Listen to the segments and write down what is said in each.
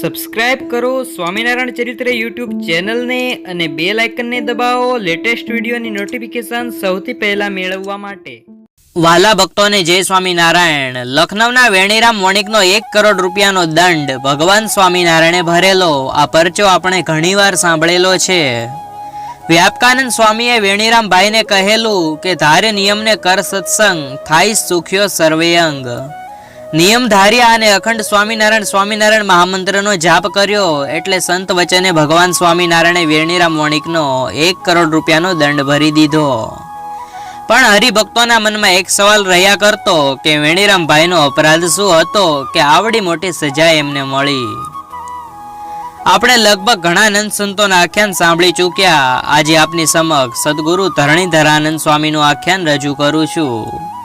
Subscribe કરો સ્વામિનારાયણ ચરિત્ર YouTube ચેનલને અને બે લાઇકનને દબાવો લેટેસ્ટ વિડીયોની નોટિફિકેશન સૌથી પહેલા મેળવવા માટે. વાલા ભક્તોને જય સ્વામિનારાયણ. લખનૌના વેણીરામ વણિકનો એક કરોડ રૂપિયાનો દંડ. ભગવાન સ્વામિનારાયણે ભરેલો. આ પરચો આપણે ઘણીવાર સાંભળેલો છે. વ્યાપકાનંદ સ્વામીએ વેણીરામભાઈને કહેલું કે ધારે નિયમને કર સત્સંગ, થાય સુખ્યો સર્વે અંગ નિયમ ધાર્યા અને અખંડ સ્વામિનારાયણ સ્વામિનારાયણ મહામંત્રનો જાપ કર્યો એટલે સંત વચને ભગવાન સ્વામિનારાયણે વેણીરામ વણિકનો એક કરોડ રૂપિયાનો દંડ ભરી દીધો. પણ હરિભક્તોના મનમાં એક સવાલ રહ્યા કરતો કે વેણીરામભાઈનો અપરાધ શું હતો કે આવડી મોટી સજા એમને મળી? આપણે લગભગ ઘણા નંદ સંતોના આખ્યાન સાંભળી ચૂક્યા. આજે આપની સમક્ષ સદગુરુ ધરણીધરાનંદ સ્વામીનું આખ્યાન રજૂ કરું છું.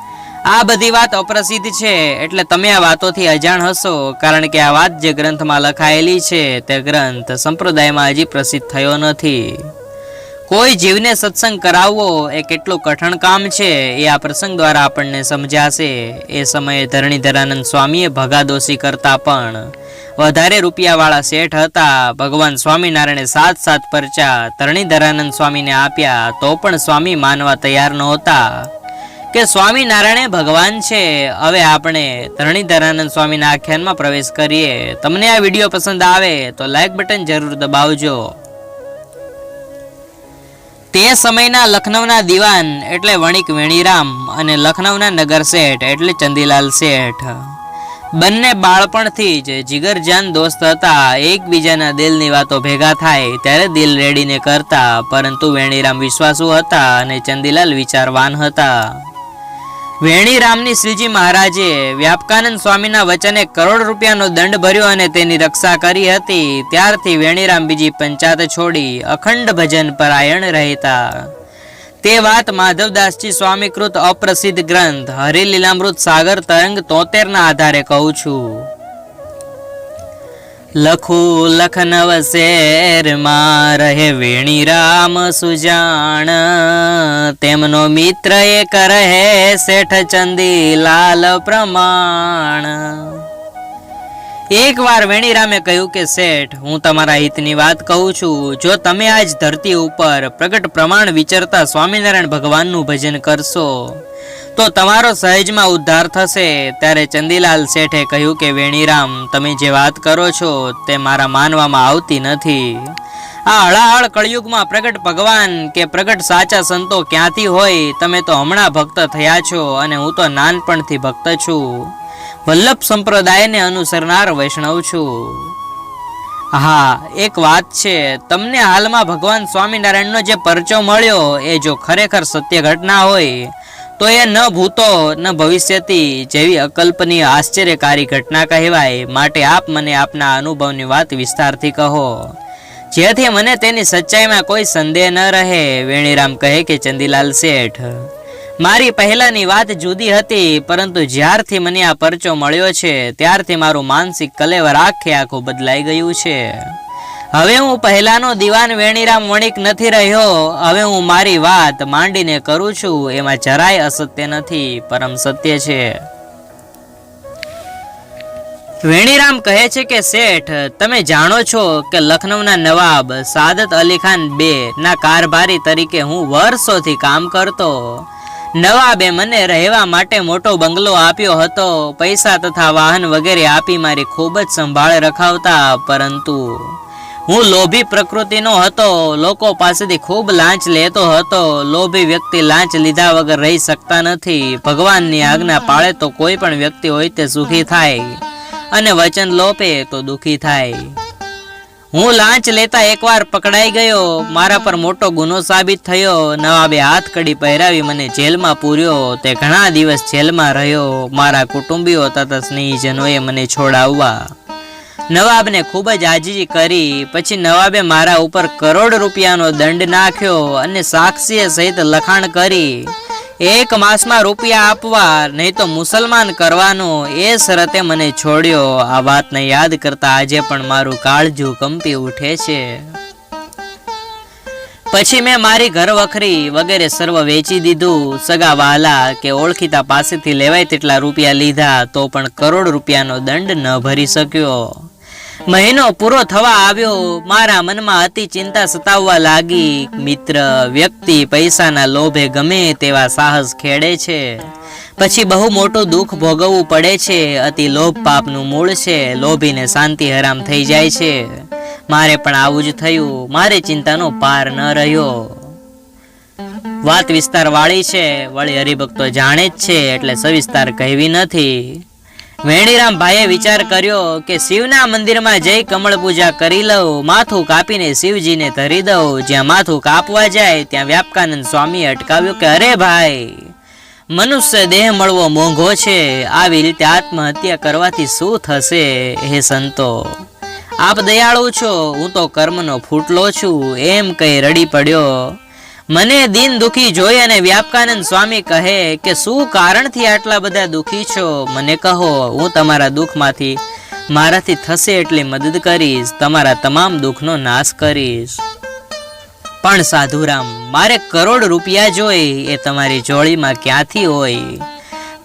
આ બધી વાત અપ્રસિદ્ધ છે. એટલે તમે આ વાતોથી અજાણ હશો, કારણ કે આ વાત જે ગ્રંથમાં લખાયેલી છે, તે ગ્રંથ સંપ્રદાયમાં હજી પ્રસિદ્ધ થયો નથી. કોઈ જીવને સત્સંગ કરાવવો એ કેટલું કઠણ કામ છે, એ આ પ્રસંગ દ્વારા આપણને સમજાશે. એ સમયે ધરણીધરાનંદ સ્વામીએ ભગાદોશી કરતા પણ વધારે રૂપિયાવાળા શેઠ હતા. ભગવાન સ્વામિનારાયણે સાત સાત પરચા ધરણીધરાનંદ સ્વામીને આપ્યા, તો પણ સ્વામી માનવા તૈયાર નહોતા. કે સ્વામિનારાયણે ભગવાન છે. હવે આપણે ધરણીધરાનંદ સ્વામીના આખ્યાનમાં પ્રવેશ કરીએ. તમને આ વીડિયો પસંદ આવે તો લાઈક બટન જરૂર દબાવજો. તે સમયના લખનૌના દિવાન એટલે વણિક વેણીરામ અને લખનૌના નગર શેઠ એટલે ચંદીલાલ શેઠ. બંને બાળપણથી જ જીગરજાન દોસ્ત હતા. એકબીજાના દિલની વાતો ભેગા થાય ત્યારે દિલ રેડીને કરતા, પરંતુ વેણીરામ વિશ્વાસુ હતા અને ચંદીલાલ વિચારવાન હતા. વેણીરામની શ્રીજી મહારાજે વ્યાપકાનંદ સ્વામીના વચને કરોડ રૂપિયાનો દંડ ભર્યો અને તેની રક્ષા કરી હતી. ત્યારથી વેણીરામ બીજી પંચાયત છોડી અખંડ ભજન પરાયણ રહેતા. તે વાત માધવદાસજી સ્વામીકૃત અપ્રસિદ્ધ ગ્રંથ હરિલીલામૃત સાગર તરંગ તોતેરના આધારે કહું છું. લખું લખનવ શેરમાં રહે વેણીરામ સુજાણ. તેમનો મિત્ર એક રહે શેઠ ચંદી લાલ પ્રમાણ એકવાર વેણીરામે કહ્યું કે, શેઠ, હું તમારા હિતની વાત કહું છું. જો તમે આજ ધરતી ઉપર પ્રગટ પ્રમાણ વિચરતા સ્વામિનારાયણ ભગવાનનું ભજન કરશો તો તમારો સહેજમાં ઉદ્ધાર થશે. ત્યારે ચંદીલાલ શેઠે કહ્યું કે, વેણીરામ, તમે જે વાત કરો છો, તે મારા માનવામાં આવતી નથી. આ હળાહળ કળયુગમાં પ્રગટ ભગવાન કે પ્રગટ સાચા સંતો ક્યાંથી હોય, તમે તો હમણાં ભક્ત થયા છો અને હું તો નાનપણથી ભક્ત છું. વલ્લભ સંપ્રદાયને અનુસરનાર વૈષ્ણવ છું. હા એક વાત છે. તમને હાલમાં ભગવાન સ્વામિનારાયણનો જે પરચો મળ્યો, એ જો ખરેખર સત્ય ઘટના હોય તો એ ન ભૂતો, ન ભવિષ્યથી જેવી અકલ્પનીય, આશ્ચર્યકારી ઘટના કહેવાય. માટે આપ મને આપના અનુભવની વાત વિસ્તારથી કહો. જેથી મને તેની સચ્ચાઈમાં કોઈ સંદેહ ન રહે, વેણીરામ કહે કે ચંદીલાલ શેઠ. મારી પહેલાની વાત જુદી હતી, પરંતુ જ્યારથી મને આ પરચો મળ્યો છે, ત્યારથી મારું માનસિક કલેવર આખે આખું બદલાઈ ગયું છે. હવે હું પહેલાનો દિવાન વેણીરામ વણિક નથી રહ્યો. હવે હું મારી વાત માંડીને કરું છું. એમાં જરાય અસત્ય નથી. પરમ સત્ય છે. વેણીરામ કહે છે કે, શેઠ, તમે જાણો છો કે લખનૌના નવાબ સાદત અલી ખાન બે ના કારભારી તરીકે હું વર્ષોથી કામ કરતો. નવાબે મને રહેવા માટે મોટો બંગલો આપ્યો હતો. પૈસા તથા વાહન વગેરે આપી મારી ખૂબ જ સંભાળ રખાવતા, પરંતુ હું લોભી પ્રકૃતિનો હતો. લોકો પાસેથી ખૂબ લાંચ લેતો હતો. લોભી વ્યક્તિ લાંચ લીધા વગર રહી શકતા નથી. ભગવાનની આજ્ઞા પાળે તો કોઈ પણ વ્યક્તિ હોય તે સુખી થાય. અને વચન લોપે તો દુખી થાય. હું લાંચ લેતા એકવાર પકડાઈ ગયો. મારા પર મોટો ગુનો સાબિત થયો. નવાબે હાથ કડી પહેરાવી મને જેલમાં પૂર્યો. તે ઘણા દિવસ જેલમાં રહ્યો. મારા કુટુંબીઓ તથા સ્નેહીજનોએ મને છોડાવવા નવાબને ખૂબ જ આજીજી કરી, પછી નવાબે મારા ઉપર કરોડ રૂપિયાનો દંડ નાખ્યો અને સાક્ષીએ સહિત લખાણ કરી, એક માસમાં રૂપિયા આપવા, નહીં તો મુસલમાન કરવાનો, એ શરતે મને છોડ્યો. આ વાતને યાદ કરતા આજે પણ મારું કાળજું કંપી ઉઠે છે. પછી મેં મારી ઘર વખરી વગેરે સર્વ વેચી દીધું. સગા વાલા કે ઓળખીતા પાસેથી લેવાય તેટલા રૂપિયા લીધા, તો પણ કરોડ રૂપિયાનો દંડ ન ભરી શક્યો. મહિનો પૂરો થવા આવ્યો. મારા મનમાં અતિ ચિંતા સતાવવા લાગી. મિત્ર, વ્યક્તિ પૈસાના લોભે ગમે તેવા સાહસ ખેડે છે. પછી બહુ મોટું દુઃખ ભોગવવું પડે છે. અતિ લોભ પાપનું મૂળ છે. લોભીને શાંતિ હરામ થઈ જાય છે. મારે પણ આવું જ થયું. મારે ચિંતાનો પાર ન રહ્યો. વાત વિસ્તાર વાળી છે. વળી હરિભક્તો જાણે જ છે. એટલે સવિસ્તાર કહેવી નથી. વેણીરામ ભાઈએ વિચાર કર્યો કે શિવના મંદિરમાં જઈ કમળ પૂજા કરી લઉં, માથું કાપીને શિવજીને ધરી દઉં. જ્યાં માથું કાપવા જાય, ત્યાં વ્યાપકાનંદ સ્વામીએ અટકાવ્યું કે, અરે ભાઈ, મનુષ્ય દેહ મળવો મોંઘો છે. આવી રીતે આત્મહત્યા કરવાથી શું થશે? હે સંતો, આપ દયાળુ છો. હું તો કર્મનો ફૂટલો છું. એમ કહી રડી પડ્યો. મને દિન દુખી જોઈ અને વ્યાપકાનંદ સ્વામી કહે કે, શું કારણથી આટલા બધા દુખી છો? મને કહો, હું તમારા દુઃખમાંથી, મારાથી થશે એટલી મદદ કરીશ. તમારા તમામ દુઃખનો નાશ કરીશ. પણ સાધુરામ, મારે કરોડ રૂપિયા જોઈ, એ તમારી જોડીમાં ક્યાંથી હોય?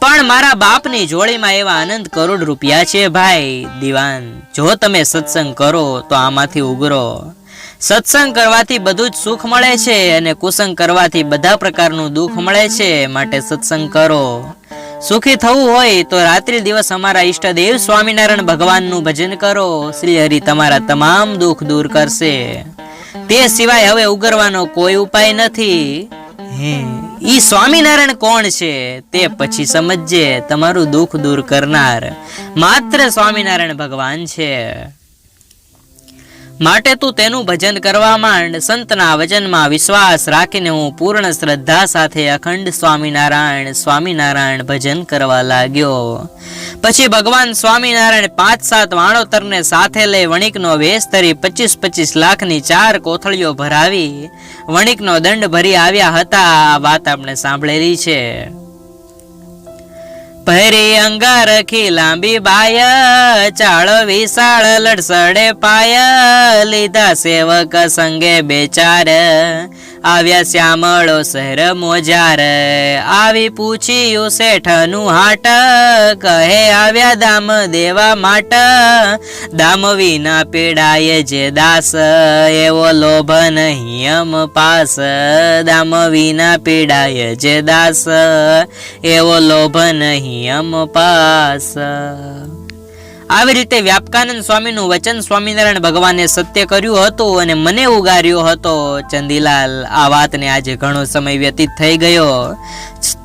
પણ મારા બાપની જોડીમાં એવા આનંદ કરોડ રૂપિયા છે ભાઈ. દિવાન, જો તમે સત્સંગ કરો, તો આમાંથી ઉગરો. સત્સંગ કરવાથી બધું જ સુખ મળે છે અને કુસંગ કરવાથી બધા પ્રકારનું દુઃખ મળે છે. માટે સત્સંગ કરો. સુખી થવું હોય તો રાત્રિ દિવસ અમારા ઈષ્ટદેવ સ્વામિનારાયણ ભગવાનનું ભજન કરો. શ્રી હરિ તમારા તમામ દુઃખ દૂર કરશે. તે સિવાય હવે ઉગરવાનો કોઈ ઉપાય નથી. ઈ સ્વામિનારાયણ કોણ છે તે પછી સમજજે. તમારું દુઃખ દૂર કરનાર માત્ર સ્વામિનારાયણ ભગવાન છે. માટે તું તેનું ભજન કરવા માંડ. સંતના વચનમાં વિશ્વાસ રાખીને હું પૂર્ણ શ્રદ્ધા સાથે અખંડ સ્વામિનારાયણ સ્વામિનારાયણ ભજન કરવા લાગ્યો. પછી ભગવાન સ્વામિનારાયણ પાંચ સાત વાણોતરને સાથે લઈ વણિકનો વેશ ધરી પચીસ પચીસ લાખની ચાર કોથળીઓ ભરાવી. વણિકનો દંડ ભરી આવ્યા હતા. આ વાત આપણે સાંભળેલી છે. ભરી અંગારખી લાંબી બાય ચાળ વિશાળ લડસડે પાય લીધા સેવક સંગે બેચાર. આવ્યા શ્યામળો શહેર મોજાર. આવી પૂછ્યું શેઠનું હાટ, કહે આવ્યા દામ દેવા માટ. દામ વિના પીડાય જે દાસ, એવો લોભ નહીં પાસ. દામ વિના પીડાય જે દાસ, એવો લોભ નહીં પાસ. આવી રીતે વ્યાપકાનંદ સ્વામીનું વચન સ્વામિનારાયણ ભગવાને સત્ય કર્યું હતું અને મને ઉગાર્યો હતો. ચંદીલાલ, આ વાતને આજે ઘણો સમય વ્યતીત થઈ ગયો.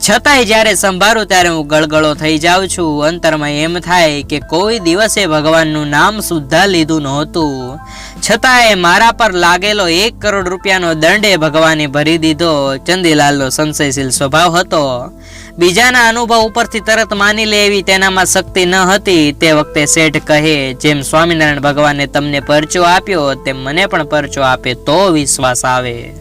છતાંય જ્યારે સંભાળું ત્યારે હું ગળગળો થઈ જાઉં છું. અંતરમાં એમ થાય કે કોઈ દિવસે ભગવાનનું નામ સુદ્ધા લીધું નહોતું. છતાંય મારા પર લાગેલો એક કરોડ રૂપિયાનો દંડે ભગવાને ભરી દીધો. ચંદીલાલનો સંશયશીલ સ્વભાવ હતો. બીજાના અનુભવ ઉપરથી તરત માની લે એવી તેનામાં શક્તિ ન હતી. તે વખતે શેઠ કહે, જેમ સ્વામિનારાયણ ભગવાને તમને પરચો આપ્યો, તેમ મને પણ પરચો આપે તો વિશ્વાસ આવે.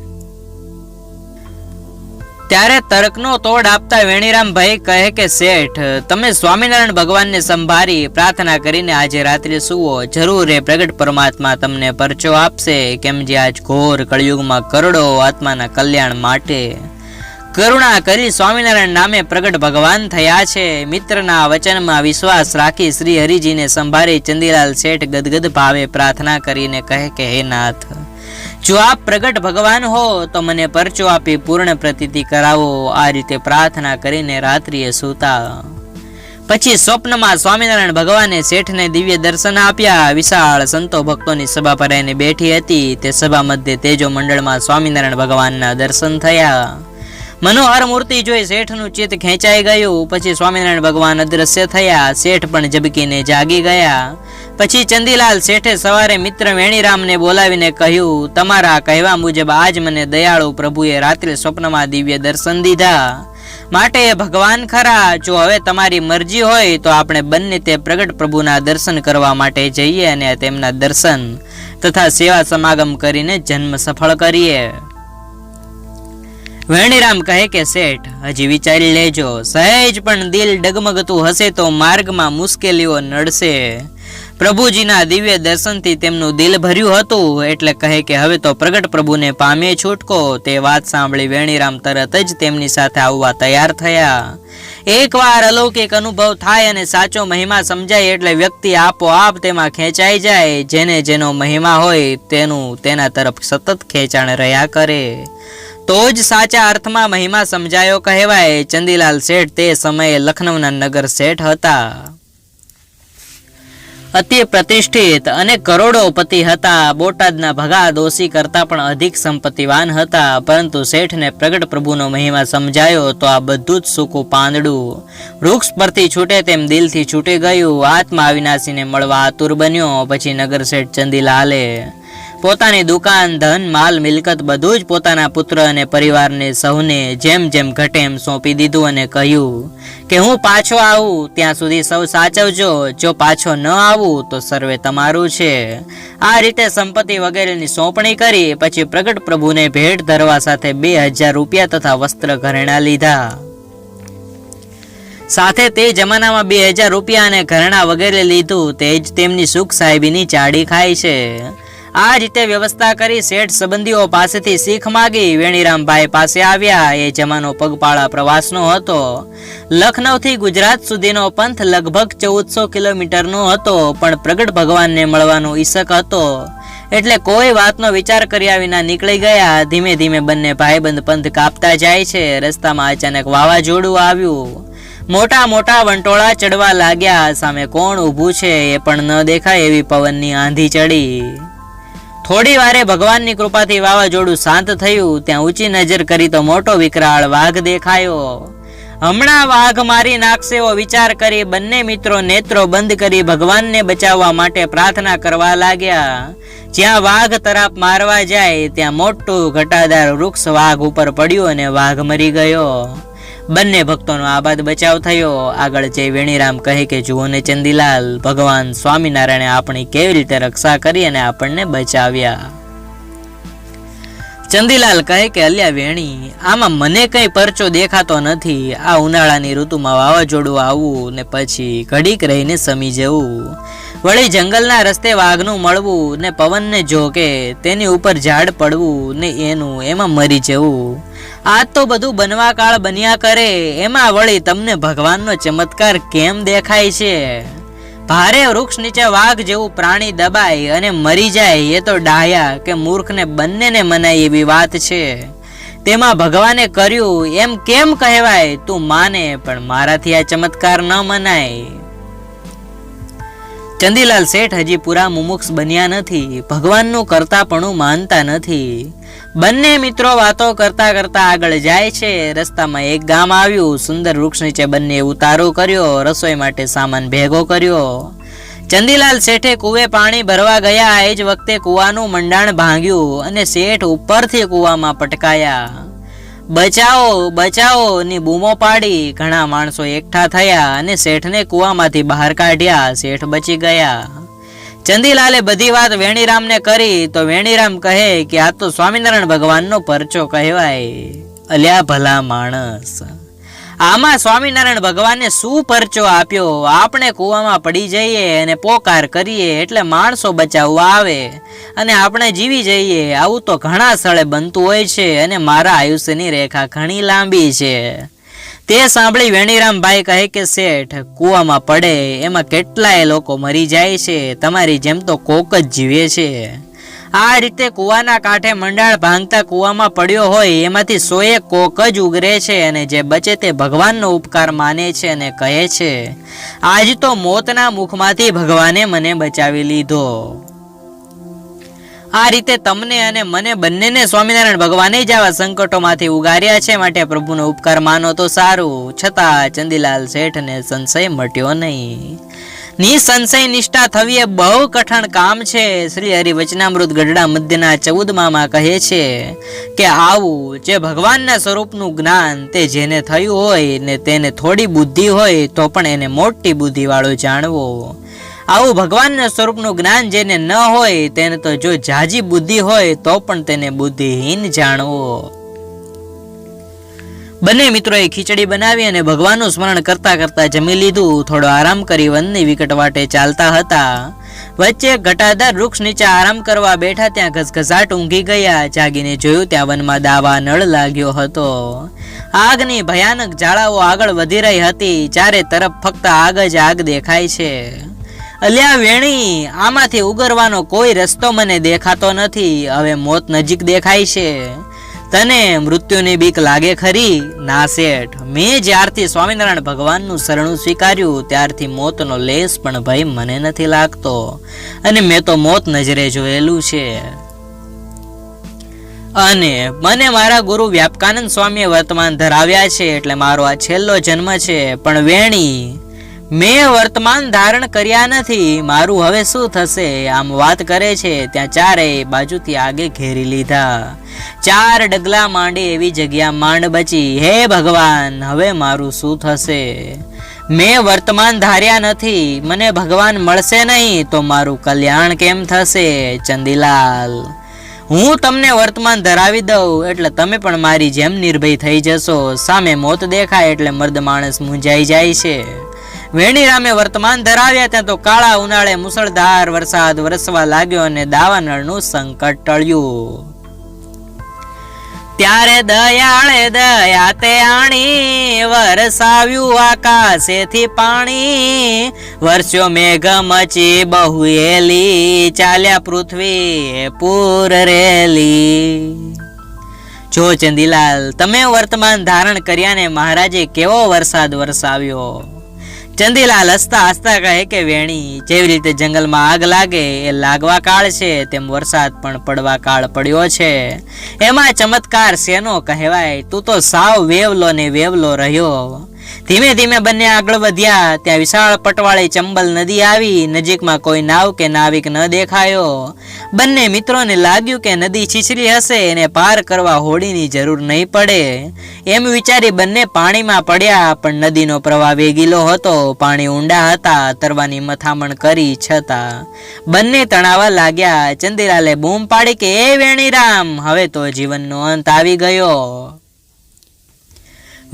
ત્યારે તર્કનો તોડ આપતા વેણીરામભાઈ કહે કે, શેઠ, તમે સ્વામિનારાયણ ભગવાનને સંભાળી પ્રાર્થના કરીને આજે રાત્રે સુવો. જરૂર એ પ્રગટ પરમાત્મા તમને પરચો આપશે. કેમ જે આજ ઘોર કળિયુગમાં કરોડો આત્માના કલ્યાણ માટે. કરુણા કરી સ્વામિનારાયણ નામે પ્રગટ ભગવાન થયા છે. મિત્રના વચનમાં વિશ્વાસ રાખી શ્રી હરિજીને સંભાળી ચંદીલાલ શેઠ ગદગદ ભાવે પ્રાર્થના કરીને કહે કે, હે નાથ, જો આપ પ્રગટ ભગવાન હો, તો મને પરચો આપી પૂર્ણ પ્રતીતિ કરાવો. આ રીતે પ્રાર્થના કરીને રાત્રિએ સૂતા. પછી સ્વપ્નમાં સ્વામિનારાયણ ભગવાને શેઠને દિવ્ય દર્શન આપ્યા. વિશાળ સંતો ભક્તોની સભા ભરાઈને બેઠી હતી. તે સભા મધ્યે તેજો મંડળમાં સ્વામિનારાયણ ભગવાનના દર્શન થયા. મનોહર મૂર્તિ જોઈ શેઠનું ચિત્ત ખેંચાઈ ગયું. પછી સ્વામિનારાયણ ભગવાન અદ્રશ્ય થયા. શેઠ પણ ઝબકીને જાગી ગયા. પછી ચંદીલાલ શેઠે સવારે મિત્ર વેણીરામને બોલાવીને કહ્યું, તમારા કહેવા મુજબ આજ મને દયાળુ પ્રભુએ રાત્રે સ્વપ્નમાં દિવ્ય દર્શન દીધા. માટે ભગવાન ખરા. જો હવે તમારી મરજી હોય તો આપણે બંને તે પ્રગટ પ્રભુના દર્શન કરવા માટે જઈએ અને તેમના દર્શન તથા સેવા સમાગમ કરીને જન્મ સફળ કરીએ. વેણીરામ કહે કે, શેઠ, હજી વિચારી લેજો. સહેજ પણ દિલ ડગમગતું હશે તો માર્ગમાં મુશ્કેલીઓ નડશે. પ્રભુજીના દિવ્ય દર્શનથી તેમનું દિલ ભર્યું હતું. એટલે કહે કે, હવે તો પ્રગટ પ્રભુને પામે છૂટકો. તે વાત સાંભળી વેણીરામ તરત જ તેમની સાથે આવવા તૈયાર થયા. એકવાર અલૌકિક અનુભવ થાય અને સાચો મહિમા સમજાય એટલે વ્યક્તિ આપોઆપ તેમાં ખેંચાઈ જાય. જેને જેનો મહિમા હોય તેનું તેના તરફ સતત ખેંચાણ રહ્યા કરે. તો જ સાચા અર્થમાં મહિમા સમજાયો કહેવાય. ચંદીલાલ શેઠ તે સમયે લખનૌના નગર શેઠ હતા. અતિ પ્રતિષ્ઠિત અને કરોડોપતિ હતા. બોટાદના ભગા દોષી કરતા પણ અધિક સંપત્તિવાન હતા. પરંતુ શેઠને પ્રગટ પ્રભુનો મહિમા સમજાયો તો આ બધું જ સૂકું પાંદડું. વૃક્ષ પરથી છૂટે તેમ દિલથી છૂટી ગયું. આત્મા અવિનાશીને મળવા આતુર બન્યો. પછી નગર શેઠ ચંદીલાલે પોતાની દુકાન, ધન, માલ, મિલકત બધું જ પોતાના પુત્ર અને પરિવારને સૌને જેમ જેમ ઘટે એમ સોંપી દીધું અને કહ્યું કે હું પાછો આવું, ત્યાં સુધી સૌ સાચવજો. જો પાછો ન આવું, તો સર્વે તમારું છે. આ રીતે સંપત્તિ વગેરેની સોંપણી કરી, પછી પ્રગટ પ્રભુને ભેટ ધરવા સાથે બે હજાર રૂપિયા તથા વસ્ત્ર ઘરેણા લીધા. સાથે તે જમાનામાં બે હજાર રૂપિયા અને ઘરેણા વગેરે લીધું, તે જ તેમની સુખ સાહેબીની ચાડી ખાય છે. આ રીતે વ્યવસ્થા કરી શેઠ સંબંધીઓ પાસેથી શીખ માગી વેણીરામભાઈ પાસે આવ્યા. એ જમાનો પગપાળા પ્રવાસનો હતો. લખનૌથી ગુજરાત સુધીનો પંથ લગભગ ચૌદસો કિલોમીટરનો હતો, પણ પ્રગટ ભગવાનને મળવાનો ઈશક હતો. એટલે કોઈ વાતનો વિચાર કર્યા વિના નીકળી ગયા. ધીમે ધીમે બંને ભાઈબંધ પંથ કાપતા જાય છે. રસ્તામાં અચાનક વાવાઝોડું આવ્યું. મોટા મોટા વંટોળા ચડવા લાગ્યા. સામે કોણ ઊભું છે એ પણ ન દેખાય એવી પવનની આંધી ચડી. થોડી વારે ભગવાનની કૃપાથી વાવાઝોડું શાંત થયું. ત્યાં ઊંચી નજર કરી તો મોટો વિકરાળ વાઘ દેખાયો. હમણાં વાઘ મારી નાખશે એવો વિચાર કરી બંને મિત્રો નેત્રો બંધ કરી ભગવાનને બચાવવા માટે પ્રાર્થના કરવા લાગ્યા. જ્યાં વાઘ તરાપ મારવા જાય, ત્યાં મોટું ઘટાદાર વૃક્ષ વાઘ ઉપર પડ્યું અને વાઘ મરી ગયો. બંને ભક્તોનો આબાદ બચાવ થયો. આગળ જઈ વેણીરામ કહે કે, જુઓ ને ચંદીલાલ, ભગવાન સ્વામિનારાયણે આપણી કેવી રીતે રક્ષા કરી અને આપણને બચાવ્યા. ચંદીલાલ કહે કે, અલ્યા વેણી, આમાં મને કંઈ પરચો દેખાતો નથી. આ ઉનાળાની ઋતુમાં વાવાઝોડું આવવું ને પછી ઘડીક રહીને સમી જવું. વળી જંગલના રસ્તે વાઘનું મળવું ને પવનને જોકે તેની ઉપર ઝાડ પડવું ને એનું એમાં મરી જવું. આ તો બધું બનવા કાળ બન્યા કરે. એમાં વળી તમને ભગવાનનો ચમત્કાર કેમ દેખાય છે? ભારે વૃક્ષ નીચે વાઘ જેવું પ્રાણી દબાય અને મરી જાય એ તો ડાયા કે મૂર્ખને બંનેને મનાય એવી વાત છે. તેમાં ભગવાને કર્યું, એમ કેમ કહેવાય? તું માને, પણ મારાથી આ ચમત્કાર ન મનાય. ચંદીલાલ શેઠ હજી પૂરા મુમુક્ષ બન્યા નથી. ભગવાનનું કરતાપણું માનતા નથી. બંને મિત્રો વાતો કરતા કરતા આગળ જાય છે. રસ્તામાં એક ગામ આવ્યું. સુંદર વૃક્ષ નીચે બંને ઉતારો કર્યો. રસોઈ માટે સામાન ભેગો કર્યો. ચંદીલાલ શેઠે કુવે પાણી ભરવા ગયા. એ જ વખતે કુવાનું મંડાણ ભાંગ્યું અને શેઠ ઉપરથી કુવામાં પટકાયા. બચાવો બચાવો ની બૂમો પાડી. ઘણા માણસો એકઠા થયા અને શેઠને કુવામાંથી બહાર કાઢ્યા. શેઠ બચી ગયા. ચંદીલાલે બધી વાત વેણીરામને કરી, તો વેણીરામ કહે કે આ તો સ્વામિનારાયણ ભગવાનનો પરચો કહેવાય. અલ્યા ભલા માણસ. આમાં સ્વામિનારાયણ ભગવાને શું પરચો આપ્યો? આપણે કૂવામાં પડી જઈએ અને પોકાર કરીએ એટલે માણસો બચાવવા આવે. અને આપણે જીવી જઈએ, આવું તો ઘણા સ્થળે બનતું હોય છે અને મારા આયુષ્યની રેખા ઘણી લાંબી છે. તે સાંભળી વેણીરામભાઈ કહે કે, શેઠ, કૂવામાં પડે, એમાં કેટલાય લોકો મરી જાય છે, તમારી જેમ તો કોક જ જીવે છે. આ રીતે કૂવાના કાંઠે મંડાળ ભાંગતા કૂવામાં પડ્યો હોય, એમાંથી સોએ કોક જ ઉગરે છે અને જે બચે તે ભગવાનનો ઉપકાર માને છે અને કહે છે, આજ તો મોતના મુખમાંથી ભગવાને મને બચાવી લીધો. આ રીતે તમને અને મને બંનેને સ્વામિનારાયણ ભગવાને જ આવા સંકટોમાંથી ઉગાર્યા છે માટે પ્રભુનો ઉપકાર માનો તો સારું. છતાં ચંદીલાલ શેઠને સંશય મટ્યો નહીં. નિસંશય નિષ્ઠા થવી એ બહુ કઠણ કામ છે. શ્રી હરિવચનામૃત ગઢડા મધ્યના ચૌદમામાં કહે છે કે આવું જે ભગવાનના સ્વરૂપનું જ્ઞાન તે જેને થયું હોય ને તેને થોડી બુદ્ધિ હોય તો પણ એને મોટી બુદ્ધિવાળો જાણવો. આવું ભગવાનના સ્વરૂપનું જ્ઞાન જેને ન હોય તેને તો જો જાજી બુદ્ધિ હોય તો પણ તેને બુદ્ધિહીન જાણવો. બંને મિત્રોએ ખીચડી બનાવી અને ભગવાનનું સ્મરણ કરતા કરતા જમી લીધું. થોડો આરામ કરી વનની વિકટ વાટે ચાલતા હતા. વચ્ચે ઘટાદાર વૃક્ષ નીચે આરામ કરવા બેઠા ત્યાં ઘસઘસાટ ઊંઘી ગયા. જાગીને જોયું ત્યાં વનમાં દાવા નળ લાગ્યો હતો. આગની ભયાનક જાળાઓ આગળ વધી રહી હતી. ચારે તરફ ફક્ત આગ જ આગ દેખાય છે. અલ્યા વેણી, આમાંથી ઉગરવાનો કોઈ રસ્તો મને દેખાતો નથી. હવે મોત નજીક દેખાય છે. તને મૃત્યુની બીક લાગે ખરી? ના શેઠ. મેં જ્યારથી સ્વામિનારાયણ ભગવાનનું શરણું સ્વીકાર્યું, ત્યારથી મોતનો લેસ પણ ભય મને નથી લાગતો. અને મેં તો મોત નજરે જોયેલું છે. અને મને મારા ગુરુ વ્યાપકાનંદ સ્વામીએ વર્તમાન ધરાવ્યા છે, એટલે મારો આ છેલ્લો જન્મ છે. પણ વેણી મેં વર્તમાન ધારણ કર્યા નથી. મારું હવે શું થશે? આમ વાત કરે છે, ત્યાં ચારેય બાજુથી આગે ઘેરી લીધા. ચાર ડગલા માંડે એવી જગ્યા માંડ બચી. હે ભગવાન, હવે મારું શું થશે? મેં વર્તમાન ધાર્યા નથી. મને ભગવાન મળશે નહીં, તો મારું કલ્યાણ કેમ થશે, ચંદીલાલ? હું તમને વર્તમાન ધરાવી દઉં, એટલે તમે પણ મારી જેમ નિર્ભય થઈ જશો. સામે મોત દેખાય, એટલે મર્દ માણસ મૂંઝાઈ જાય છે. વેણીરામે વર્તમાન ધરાવ્યા ત્યાં તો કાળા ઉનાળે મુસળધાર વરસાદ વરસવા લાગ્યો અને દાવાનળનું સંકટ ટળ્યું. ત્યારે દયાળે દયા તે આણી, વરસાવ્યું આકાશેથી પાણી. વર્ષો મેઘ મચી બહુએલી ચાલ્યા પૃથ્વી પૂર રેલી. જો ચંદીલાલ, તમે વર્તમાન ધારણ કર્યા ને મહારાજે કેવો વરસાદ વરસાવ્યો? ચંદીલાલ હસતા હસતા કહે કે, વેણી, જેવી રીતે જંગલમાં આગ લાગે, એ લાગવા કાળ છે, તેમ વરસાદ પણ પડવા કાળ પડ્યો છે. એમાં ચમત્કાર શેનો કહેવાય? તું તો સાવ વેવલો ને વેવલો રહ્યો. ધીમે ધીમે બંને આગળ વધ્યા. ત્યાં વિશાળ પટવાળી ચંબલ નદી આવી. નજીકમાં કોઈ નાવ કે નાવિક ન દેખાયો. બંને મિત્રોને લાગ્યું કે નદી છીછરી હશે. એને પાર કરવા હોડીની જરૂર નહીં પડે. એમ વિચારી બંને પાણીમાં પડ્યા, પણ નદીનો પ્રવાહ વેગીલો હતો. પાણી ઊંડા હતા, તરવાની મથામણ કરી છતાં. બંને તણાવા લાગ્યા. ચંદીલાલે બૂમ પાડી કે, એ વેણીરામ, હવે તો જીવનનો અંત આવી ગયો.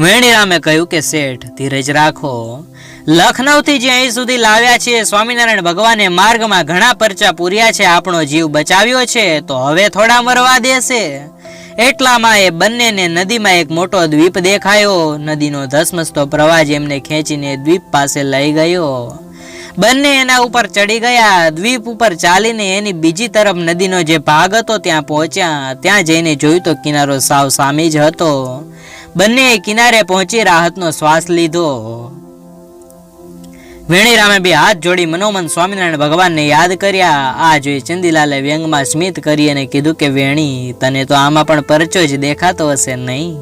વેણીરામે કહ્યું કે, શેઠ, ધીરજ રાખો. લખનૌથી જે સુધી લાવ્યા છીએ, સ્વામિનારાયણ ભગવાને માર્ગમાં ઘણા પરચા પૂર્યા છે, આપણો જીવ બચાવ્યો છે, તો હવે થોડા મરવા દેશે. એટલામાં એ બંનેને નદીમાં એક મોટો દ્વીપ દેખાયો. નદીનો ધસમસતો પ્રવાહ એમને ખેંચીને દ્વીપ પાસે લઈ ગયો. બંને એના ઉપર ચડી ગયા. દ્વીપ ઉપર ચાલીને એની બીજી તરફ નદીનો જે ભાગ હતો, ત્યાં પહોંચ્યા. ત્યાં જઈને જોયું તો કિનારો સાવ સામે જ હતો. બંને કિનારે પહોંચી રાહતનો શ્વાસ લીધો. વેણીરામે બે હાથ જોડી મનોમન સ્વામિનારાયણ ભગવાનને યાદ કર્યા. આ જોઈ ચંદીલાલે વ્યંગમાં સ્મિત કરી અને કીધું કે, વેણી, તને તો આમાં પણ પરચો જ દેખાતો હશે નહીં.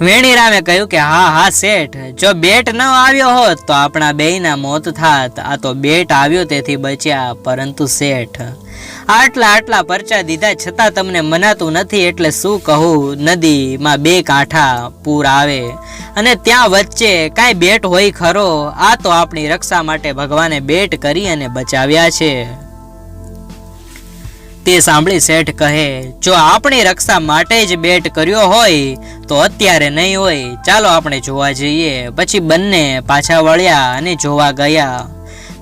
વેણીરામે કહ્યું કે, હા હા, શેઠ, જો બેટ ન આવ્યો હોત તો આપણા બેયના મોત થાત. આ તો બેટ આવ્યો તેથી બચ્યા. પરંતુ શેઠ આટલા આટલા પરચા દીધા છતાં તમને મનાતું નથી એટલે શું કહું? નદીમાં બે કાંઠા પૂર આવે અને ત્યાં વચ્ચે કાંઈ બેટ હોય ખરો? આ તો આપણી રક્ષા માટે ભગવાને બેટ કરી અને બચાવ્યા છે. તે સાંભળી શેઠ કહે, જો આપણી રક્ષા માટે જ બેટ કર્યો હોય, તો અત્યારે નહીં હોય. ચાલો આપણે જોવા જઈએ. પછી બંને પાછા વળ્યા અને જોવા ગયા.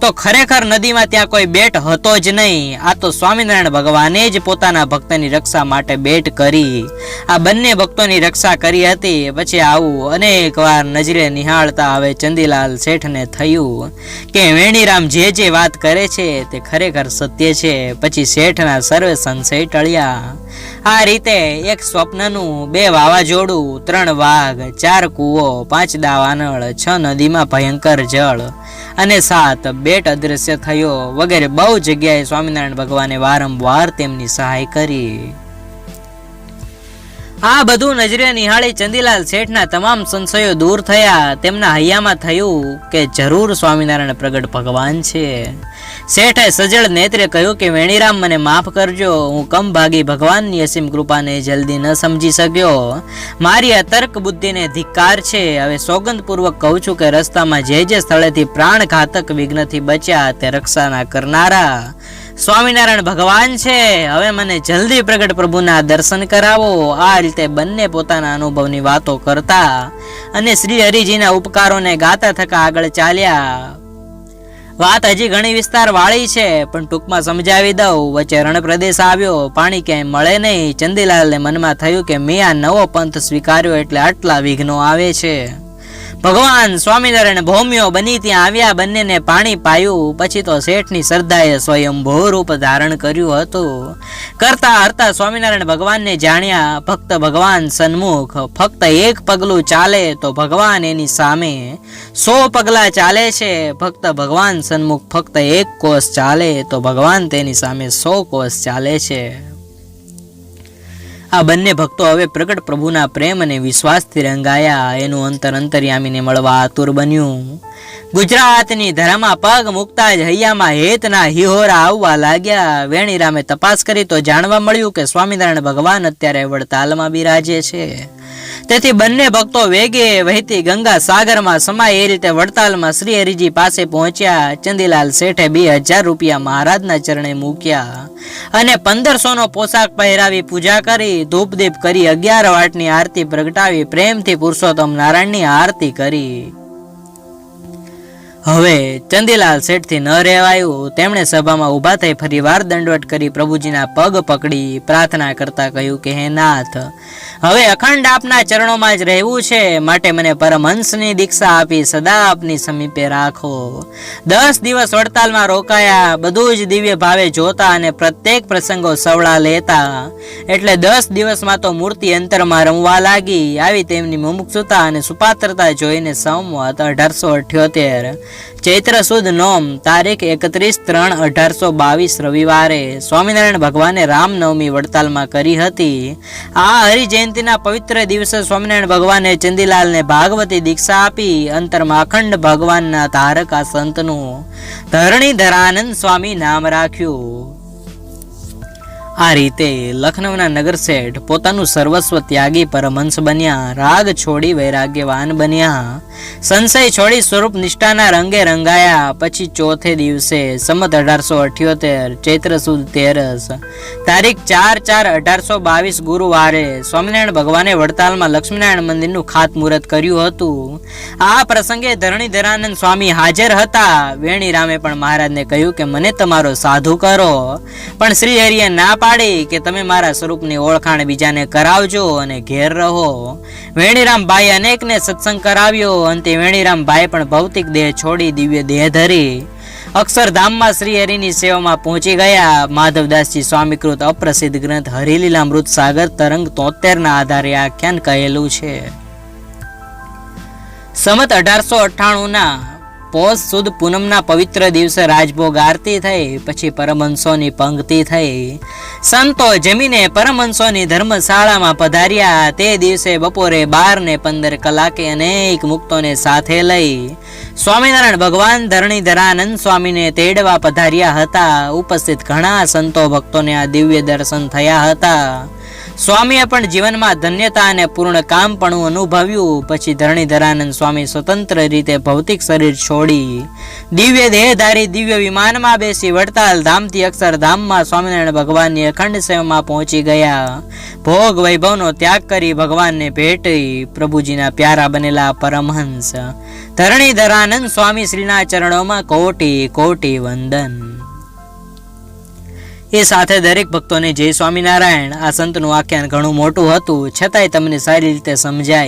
તો ખરેખર નદીમાં ત્યાં કોઈ બેટ હતો જ નહીં. આ તો સ્વામિનારાયણ ભગવાને જ પોતાના ભક્તની રક્ષા માટે બેટ કરી. આ બંને ભક્તોની રક્ષા કરી હતી, પછી આવું અનેક વાર નજરે નિહાળતા હવે ચંદીલાલ શેઠને થયું કે વેણીરામ જે જે વાત કરે છે તે ખરેખર સત્ય છે. પછી શેઠના સર્વે સંશય ટળ્યા આ રીતે એક સ્વપ્નનું બે વાવાઝોડું, ત્રણ વાઘ, ચાર કૂવો, પાંચ દાવાનળ, છ નદીમાં ભયંકર જળ અને સાત બેટ અદ્રશ્ય થયો. વગેરે બહુ જગ્યાએ સ્વામિનારાયણ ભગવાને વારંવાર તેમની સહાય કરી. આ બધું નજરે નિહાળી ચંદીલાલ શેઠના તમામ સંશયો દૂર થયા. તેમના હૈયામાં થયું કે જરૂર સ્વામિનારાયણ પ્રગટ ભગવાન છે. શેઠે સજળ નેત્રે કહ્યું કે, વેણીરામ, મને માફ કરજો. હું કમ ભાગી ભગવાનની અસીમ કૃપાને જલ્દી ન સમજી શક્યો. મારી આ તર્ક બુદ્ધિને ધિક્કાર છે. હવે સોગંદપૂર્વક કહું છું કે, રસ્તામાં જે જે સ્થળેથી પ્રાણઘાતક વિઘ્નથી બચ્યા તે રક્ષાના કરનારા. સ્વામિનારાયણ ભગવાન છે. હવે મને જલ્દી પ્રગટ પ્રભુના દર્શન કરાવો. આ રીતે બંને પોતાના અનુભવની વાતો કરતા અને શ્રી હરિજીના ઉપકારોને ગાતા થકા આગળ ચાલ્યા. વાત હજી ઘણી વિસ્તાર વાળી છે, પણ ટૂંકમાં સમજાવી દઉં. વચ્ચે રણપ્રદેશ આવ્યો, પાણી ક્યાંય મળે નહીં. ચંદીલાલને મનમાં થયું કે મેં આ નવો પંથ સ્વીકાર્યો એટલે આટલા વિઘ્નો આવે છે. ભગવાન સ્વામિનારાયણ ભૌમ્યો બની ત્યાં આવ્યા, બંનેને પાણી પાયું. પછી તો શેઠની શ્રદ્ધાએ સ્વયંભૂ રૂપ ધારણ કર્યું હતું. કરતા હરતા સ્વામિનારાયણ ભગવાનને જાણ્યા, ભક્ત ભગવાન સન્મુખ, ફક્ત એક પગલું ચાલે તો ભગવાન એની સામે સો પગલા ચાલે છે. ભક્ત ભગવાન સન્મુખ ફક્ત એક કોષ ચાલે તો ભગવાન તેની સામે સો કોષ ચાલે છે. આ બંને ભક્તો હવે પ્રગટ પ્રભુના પ્રેમ અને વિશ્વાસથી રંગાયા. એનું અંતર અંતર્યામીને મળવા આતુર બન્યું. ગુજરાતની ધરામાં પગ મૂકતા જ હૈયામાં હેતના હિહોરા આવવા લાગ્યા. વેણીરામે તપાસ કરી તો જાણવા મળ્યું કે સ્વામિનારાયણ ભગવાન અત્યારે વડતાલમાં બિરાજે છે. તેથી બંને ભક્તો વેગે વહેતી ગંગા સાગરમાં સમાય એ રીતે વડતાલમાં શ્રી હરિજી પાસે પહોંચ્યા. ચંદીલાલ શેઠે બે હજાર રૂપિયા મહારાજના ચરણે મૂક્યા અને પંદરસો નો પોશાક પહેરાવી પૂજા કરી, ધૂપદીપ કરી, અગિયાર વાટની આરતી પ્રગટાવી, પ્રેમથી પુરુષોત્તમ નારાયણની આરતી કરી. હવે ચંદીલાલ શેઠથી ન રહેવાયું, તેમણે સભામાં ઊભા થઈ ફરી વાર દંડવટ કરી પ્રભુજીના પગ પકડી, પ્રાર્થના કરતા કહ્યું કે, હે નાથ, હવે અખંડ આપના ચરણોમાં જ રહેવું છે. માટે મને પરમહંસની દીક્ષા આપી સદા આપની સમીપે રાખો. દસ દિવસ વડતાલમાં રોકાયા, બધું જ દિવ્ય ભાવે જોતા અને પ્રત્યેક પ્રસંગો સવળા લેતા. એટલે દસ દિવસમાં તો મૂર્તિ અંતરમાં રમવા લાગી. આવી તેમની મુમુક્ષુતા અને સુપાત્રતા જોઈને સંવત અઢારસો અઠ્યોતેર. ચૈત્ર સુદ નોમ, તારીખ એકત્રીસ ત્રણ અઢારસો બાવીસ રવિવારે. સ્વામિનારાયણ ભગવાને રામનવમી વડતાલમાં કરી હતી. આ હરિજયંતીના પવિત્ર દિવસે સ્વામિનારાયણ ભગવાને ચંદીલાલને ભાગવતી દીક્ષા આપી અંતરમાં અખંડ ભગવાનના ધારક આ સંતનું ધરણીધરાનંદ સ્વામી નામ રાખ્યું. આ રીતે લખનૌના નગર શેઠ પોતાનું સર્વસ્વ ત્યાગી પરમહંસ બન્યા, રાગ છોડી વૈરાગ્યવાન બન્યા, સંશય છોડી સ્વરૂપ નિષ્ઠાના રંગે રંગાયા, પછી ચોથે દિવસે સમત અઢારસો અઠ્યોતેર, ચૈત્ર સુદ તેરસ, તારીખ ચાર ચાર અઢારસો બાવીસ ગુરુવારે સ્વામિનારાયણ ભગવાને વડતાલમાં લક્ષ્મીનારાયણ મંદિરનું ખાતમુહૂર્ત કર્યું હતું. આ પ્રસંગે ધરણીધરાનંદ સ્વામી હાજર હતા. વેણીરામે પણ મહારાજને કહ્યું કે, મને તમારો સાધુ કરો. પણ શ્રી હરિએ ના પાડી કે તમે મારા સ્વરૂપની ઓળખાણ બીજાને કરાવજો અને ઘેર રહો. વેણીરામભાઈ અનેકને સત્સંગ કરાવ્યો. અંતે વેણીરામભાઈ પણ ભૌતિક દેહ છોડી દિવ્ય દેહ ધરી અક્ષરધામમાં શ્રી હરિની સેવામાં પહોંચી ગયા. માધવદાસજી સ્વામીકૃત અપ્રસિદ્ધ ગ્રંથ હરિલીલામૃત સાગર તરંગ તોતેરના આધારે આખ્યાન કહેલું છે. સમત અઢારસો અઠ્ઠાણું ના પોષ સુદ પૂનમના પવિત્ર દિવસે રાજભોગ આરતી થઈ, પછી પરમહંસોની પંક્તિ થઈ. સંતો જમીને પરમહંસોની ધર્મશાળામાં પધાર્યા. તે દિવસે બપોરે બાર ને પંદર કલાકે અનેક મુક્તોને સાથે લઈ. સ્વામિનારાયણ ભગવાન ધરણીધરાનંદ સ્વામીને તેડવા પધાર્યા હતા. ઉપસ્થિત ઘણા સંતો ભક્તોને આ દિવ્ય દર્શન થયા હતા. સ્વામીએ પણ જીવનમાં ધન્યતા અને પૂર્ણ કામપણું અનુભવ્યું. પછી ધરણીધરાનંદ સ્વામી સ્વતંત્ર રીતે ભૌતિક શરીર છોડી દિવ્ય દેહધારી દિવ્ય વિમાનમાં બેસી વડતાલ ધામથી અક્ષરધામમાં સ્વામિનારાયણ ભગવાનની અખંડ સેવામાં પહોંચી ગયા. ભોગ વૈભવનો ત્યાગ કરી ભગવાનને ભેટી પ્રભુજીના પ્યારા બનેલા પરમહંસ. ધરણીધરાનંદ સ્વામી શ્રીના ચરણોમાં કોટી કોટી વંદન. એ સાથે દરેક ભક્તોને જય સ્વામિનારાયણ. આ સંતનું આખ્યાન ઘણું મોટું હતું, છતાંય તમને સારી રીતે સમજાય.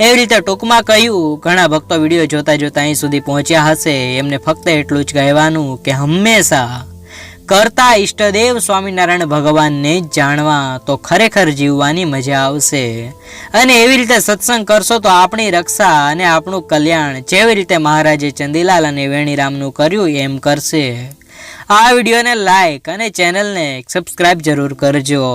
એવી રીતે ટૂંકમાં કહ્યું, ઘણા ભક્તો વીડિયો જોતા જોતા અહીં સુધી પહોંચ્યા હશે. એમને ફક્ત એટલું જ કહેવાનું કે હંમેશા કરતા ઈષ્ટદેવ સ્વામિનારાયણ ભગવાનને જાણવા તો ખરેખર જીવવાની મજા આવશે. અને એવી રીતે સત્સંગ કરશો તો આપણી રક્ષા અને આપણું કલ્યાણ. જેવી રીતે મહારાજે ચંદીલાલ અને વેણીરામનું કર્યું, એમ કરશે. આ વિડીયોને લાઈક અને ચેનલને સબસ્ક્રાઈબ જરૂર કરજો.